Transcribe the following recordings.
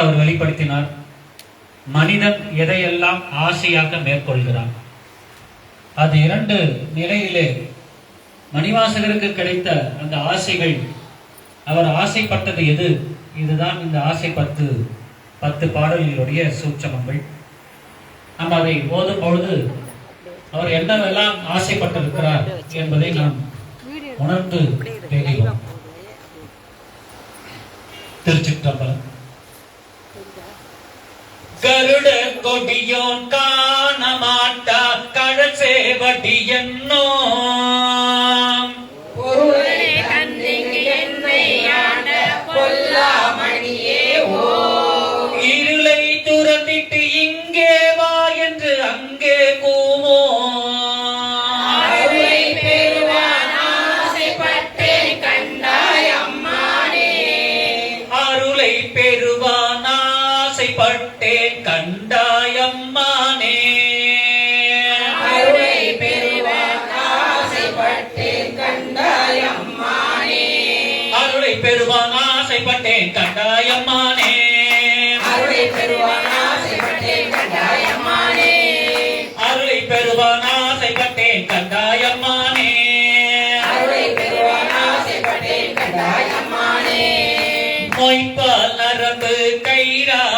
அவர் வெளிப்படுத்தினார். மனிதன் எதையெல்லாம் ஆசையாக மேற்கொள்கிறான்? அது இரண்டு நிலையிலே மணிவாசகருக்கு கிடைத்த அந்த ஆசைகள். அவர் ஆசைப்பட்டது எது? இதுதான் இந்த ஆசை பத்து பத்து பாடல்களுடைய சூட்சமங்கள். நாம் அதை ஓதும் பொழுது அவர் என்னவெல்லாம் ஆசைப்பட்டிருக்கிறார் என்பதை நாம் உணர்ந்து தெரிவோம். திருச்சிற்றம்பலம். கருட கொடியோன் காண மாட்டா கழசேவடி என்னோ. ஆசைப்பட்டேன் கண்டாயம்மானே. அருளை பெறுவான் ஆசைப்பட்டேன் கண்டாய் அம்மானே அருளை பெறுவான் ஆசைப்பட்டேன் கண்டாயம்மானே. அருளை பெறுவான் ஆசைப்பட்டேன் கண்டாய் அம்மானே அருளை பெறுவான் ஆசைப்பட்டேன் கண்டாயம்மானே. அருளை பெறுவான் ஆசைப்பட்டேன் கண்டாய் அம்மானே மொய்ப்பால் நரம்பு கயிறாக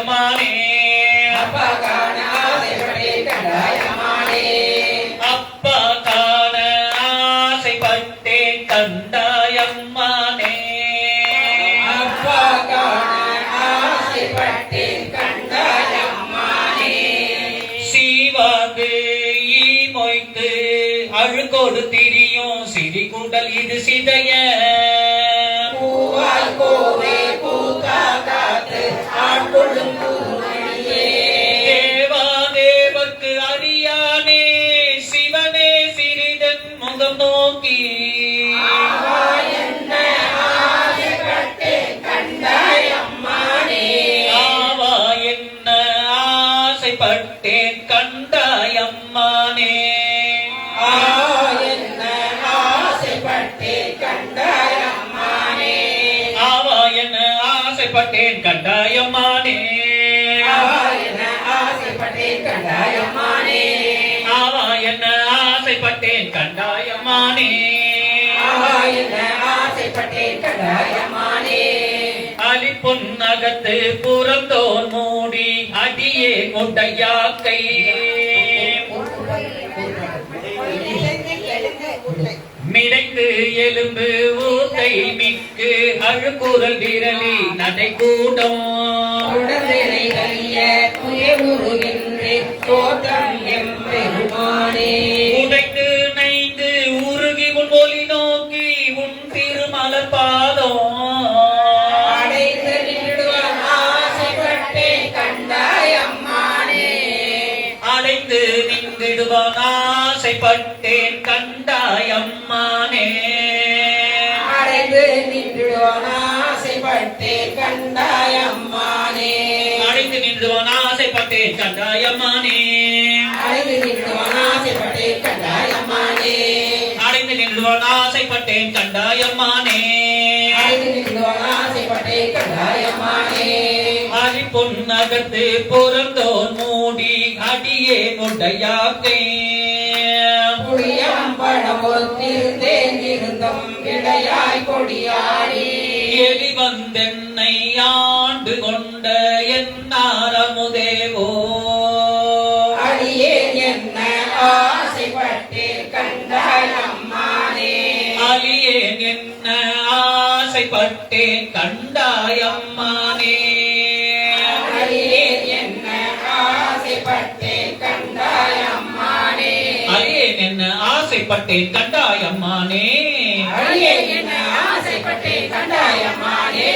கண்டாயம்மானே அப்பா காண ஆசைப்பட்டேன் கண்டாய் அம்மானே அப்பா காண ஆசைப்பட்டேன் கண்டாயம்மானே. அப்பா காண ஆசைப்பட்டேன் கண்டாய் அம்மானே சீவாங்கு ஈ திரியும் சிறி கூடல் இது சிதைய கண்டாய் அம்மானே ஆசைப்பட்டேன் கண்டாயம்மானே. ஆசைப்பட்டேன் கண்டாய் அம்மானே ஆவா என்ன ஆசைப்பட்டேன் கண்டாயம்மானே. ஆசைப்பட்டேன் கண்டாய் அம்மானே அலி பொன்னகத்து புறந்தோர் மூடி அடியே கொண்டையாக்கை எலும்பு ஊத்தை மிக்கு அழுக்குதல் விரலி நடை கூடம் உடம்பினை நின்றிடுவான் ஆசைப்பட்டேன் கண்டாயம்மானே. அடைந்து நின்றுடுவான் ஆசைப்பட்டேன் கண்டாய் அம்மானே அடைந்து நின்றுவான் ஆசைப்பட்டேன் கண்டாயம்மானே. அடைந்து நின்றுடுவான் ஆசைப்பட்டேன் கண்டாய் அம்மானே அடைந்து நின்றுவான் ஆசைப்பட்டேன் கண்டாயம்மானே. அடைந்து நின்றுடுவான் ஆசைப்பட்டேன் கண்டாய் அம்மானே அரி பொன்னகத்து பொறந்தோர் மூடி அடியே முடையாக்கை எலி வந்தென்னை ஆண்டு கொண்ட என்னாரமுதேவோ அலியேன் என்ன ஆசைப்பட்டேன் கண்டாயம்மானே ஆசைப்பட்டேன் கண்டாய் அம்மானே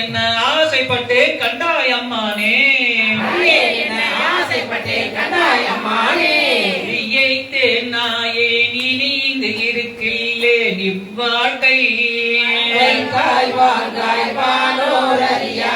என்ன ஆசைப்பட்டேன் கண்டாய் அம்மானே இயைத்தேன் நாயே நினைந்து இருக்கில்லே நிவ்வாழ்க்கை. வாழ்வாய் வானோர் அறியா.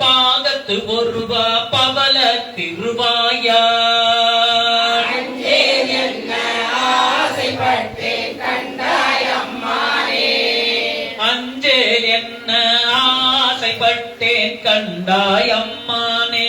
பாதத்து ஒருவா பவல திருவாயா. அஞ்சேல் என்ன ஆசைப்பட்டேன் கண்டாயம்மானே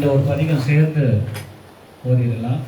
இந்த ஒரு பதிகம் சேர்த்து ஓதிடலாம்.